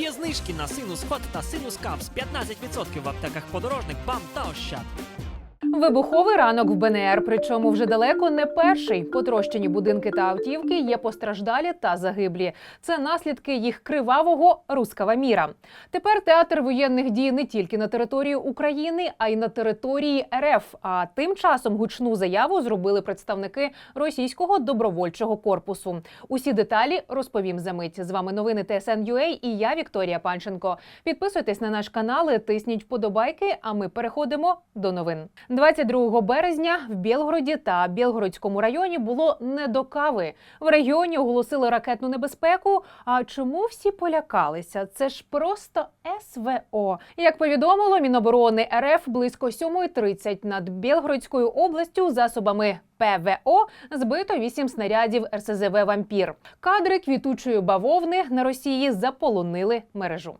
Є знижки на синус хот та синус капс 15% в аптеках подорожник, бам та ощад. Вибуховий ранок в БНР, причому вже далеко не перший. Потрощені будинки та автівки є постраждалі та загиблі. Це наслідки їх кривавого рускава міра. Тепер театр воєнних дій не тільки на території України, а й на території РФ. А тим часом гучну заяву зробили представники російського добровольчого корпусу. Усі деталі розповім за мить. З вами новини ТСН.UA і я Вікторія Панченко. Підписуйтесь на наш канал, тисніть вподобайки. А ми переходимо до новин. 22 березня в Білгороді та Білгородському районі було не до кави. В регіоні оголосили ракетну небезпеку. А чому всі полякалися? Це ж просто СВО. Як повідомило Міноборони РФ близько 7.30 над Білгородською областю засобами. ПВО збито 8 снарядів РСЗВ Вампір. Кадри квітучої бавовни на Росії заполонили мережу.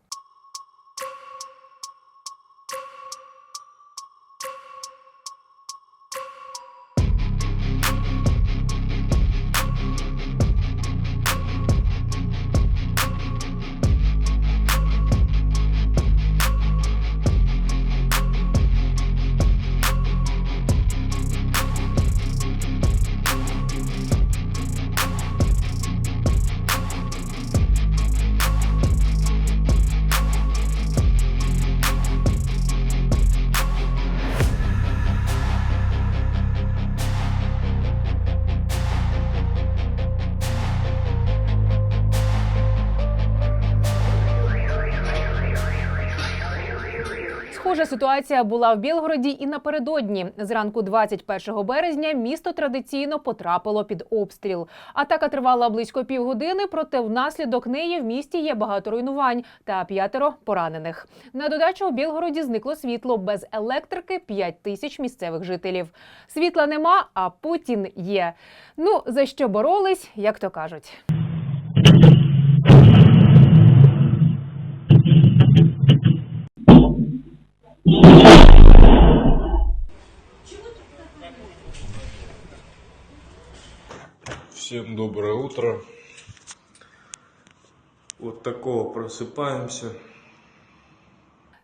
Схожа ситуація була в Білгороді і напередодні. Зранку 21 березня місто традиційно потрапило під обстріл. Атака тривала близько півгодини, проте внаслідок неї в місті є багато руйнувань та п'ятеро поранених. На додачу у Білгороді зникло світло без електрики 5 тисяч місцевих жителів. Світла нема, а Путін є. Ну за що боролись, як то кажуть. Всем доброе утро. Вот такого просыпаемся.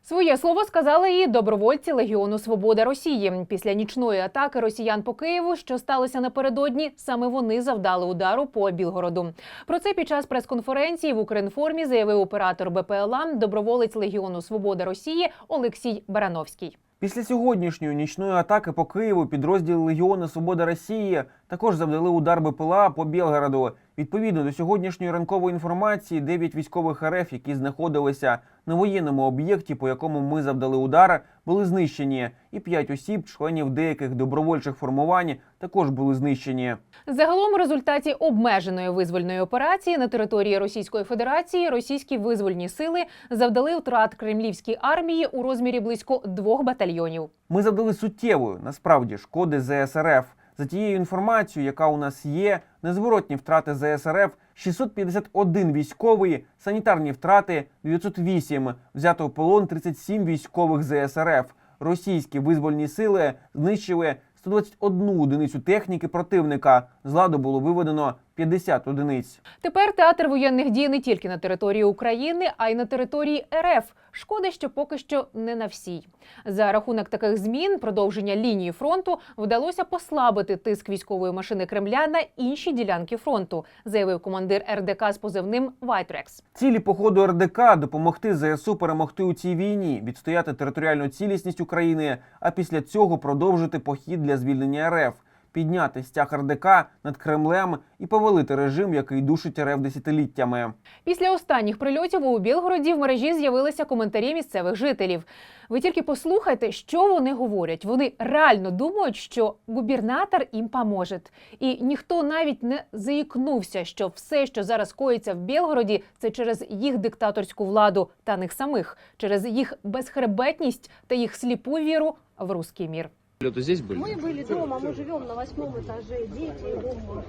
Своє слово сказали і добровольці Легіону Свобода Росії. Після нічної атаки росіян по Києву, що сталося напередодні, саме вони завдали удару по Білгороду. Про це під час прес-конференції в Укрінформі заявив оператор БПЛА, доброволець Легіону Свобода Росії Олексій Барановський. Після сьогоднішньої нічної атаки по Києву підрозділи Легіону Свобода Росії також завдали удар БПЛА по Білгороду. Відповідно до сьогоднішньої ранкової інформації, 9 військових РФ, які знаходилися на воєнному об'єкті, по якому ми завдали удар, були знищені, і 5 осіб, членів деяких добровольчих формувань, також були знищені. Загалом, у результаті обмеженої визвольної операції на території Російської Федерації російські визвольні сили завдали втрат кремлівській армії у розмірі близько двох батальйонів. Ми завдали суттєвої, насправді, шкоди ЗСРФ. За тією інформацією, яка у нас є, незворотні втрати ЗСРФ 651 військовий, санітарні втрати 908, взято в полон 37 військових ЗСРФ. Російські визвольні сили знищили 121 одиницю техніки противника. З ладу було виведено 50 одиниць. Тепер театр воєнних дій не тільки на території України, а й на території РФ. Шкода, що поки що не на всій. За рахунок таких змін продовження лінії фронту вдалося послабити тиск військової машини Кремля на інші ділянки фронту, заявив командир РДК з позивним Вайтрекс. Цілі походу РДК допомогти ЗСУ перемогти у цій війні, відстояти територіальну цілісність України, а після цього продовжити похід для звільнення РФ, підняти стяг РДК над Кремлем і повалити режим, який душить РФ десятиліттями. Після останніх прильотів у Білгороді в мережі з'явилися коментарі місцевих жителів. Ви тільки послухайте, що вони говорять. Вони реально думають, що губернатор їм поможе. І ніхто навіть не заікнувся, що все, що зараз коїться в Білгороді, це через їх диктаторську владу та них самих, через їх безхребетність та їх сліпу віру в руський мір. Лёты здесь были? Мы были дома, мы живем на восьмом этаже, дети, дома.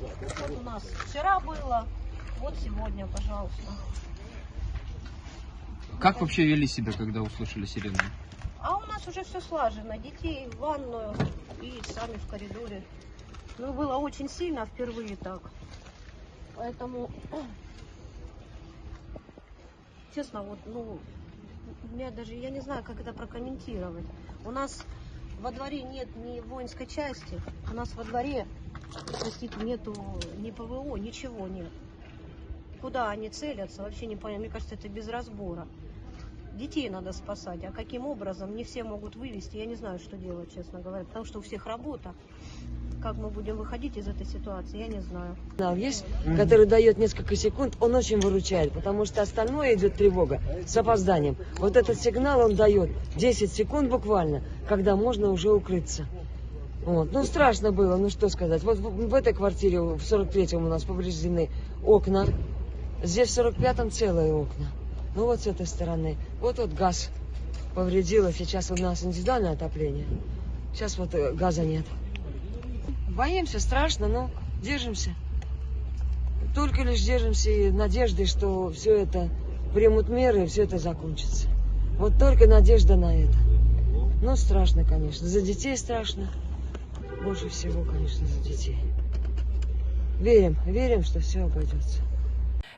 Вот у нас вчера было, вот сегодня, пожалуйста. Как вообще вели себя, когда услышали сирену? А у нас уже все слажено. Детей в ванную и сами в коридоре. Ну, было очень сильно впервые так. Поэтому честно, вот, ну, меня даже, я не знаю, как это прокомментировать. У нас во дворе нет ни воинской части, у нас во дворе, простите, нету ни ПВО, ничего нет. Куда они целятся, вообще не понятно. Мне кажется, это без разбора. Детей надо спасать, а каким образом, не все могут вывести, я не знаю, что делать, честно говоря, потому что у всех работа. Как мы будем выходить из этой ситуации, я не знаю. сигнал есть, который дает несколько секунд, он очень выручает, потому что остальное идет тревога с опозданием. Вот этот сигнал он дает 10 секунд буквально, когда можно уже укрыться. Вот. Ну, страшно было, ну что сказать. Вот в, в этой квартире, в 43-м у нас повреждены окна. Здесь в 45-м целые окна. Ну, вот с этой стороны. Вот вот газ повредило. Сейчас у нас индивидуальное отопление. Сейчас вот э, газа нет. Боимся, страшно, но держимся. Только лишь держимся и надеждой, что все это примут меры и все это закончится. Вот только надежда на это. Ну, страшно, конечно. За детей страшно. Больше всего, конечно, за детей. Верим, верим, что все обойдется.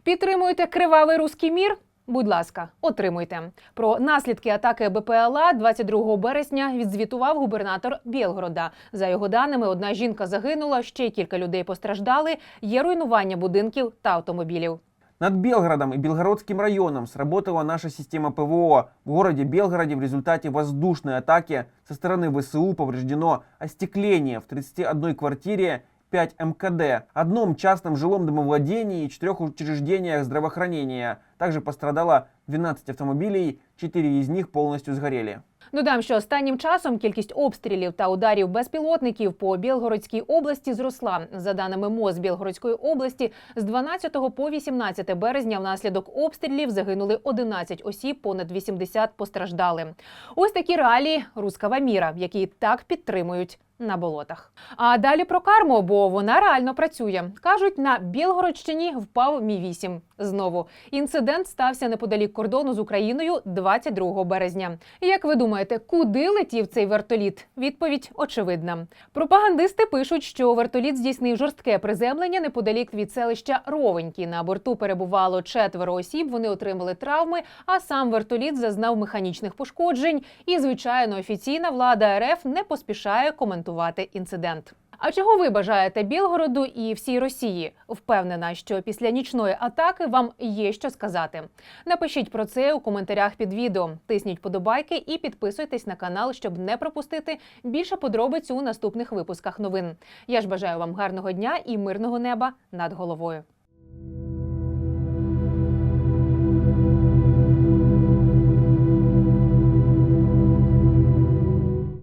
Підтримуєте кривавий руський мір? Будь ласка, отримуйте. Про наслідки атаки БПЛА 22 березня відзвітував губернатор Білгорода. За його даними, одна жінка загинула, ще кілька людей постраждали. Є руйнування будинків та автомобілів. Над Белгородом и Белгородским районом сработала наша система ПВО. В городе Белгороде в результате воздушной атаки со стороны ВСУ повреждено остекление в 31 квартире 5 МКД, одном частном жилом домовладении и четырех учреждениях здравоохранения. Также пострадало 12 автомобилей, 4 из них полностью сгорели. Додам, що останнім часом кількість обстрілів та ударів безпілотників по Білгородській області зросла. За даними МОЗ Білгородської області, з 12 по 18 березня внаслідок обстрілів загинули 11 осіб, понад 80 постраждали. Ось такі реалії рускава міра, які так підтримують. На болотах. А далі про карму, бо вона реально працює. Кажуть, на Білгородщині впав Мі 8 Знову інцидент стався неподалік кордону з Україною 22 березня. Як ви думаєте, куди летів цей вертоліт? Відповідь очевидна. Пропагандисти пишуть, що вертоліт здійснив жорстке приземлення неподалік від селища Ровенькі. На борту перебувало четверо осіб. Вони отримали травми, а сам вертоліт зазнав механічних пошкоджень. І, звичайно, офіційна влада РФ не поспішає коментувати інцидент. А чого ви бажаєте Білгороду і всій Росії? Впевнена, що після нічної атаки вам є що сказати. Напишіть про це у коментарях під відео. Тисніть подобайки і підписуйтесь на канал, щоб не пропустити більше подробиць у наступних випусках новин. Я ж бажаю вам гарного дня і мирного неба над головою.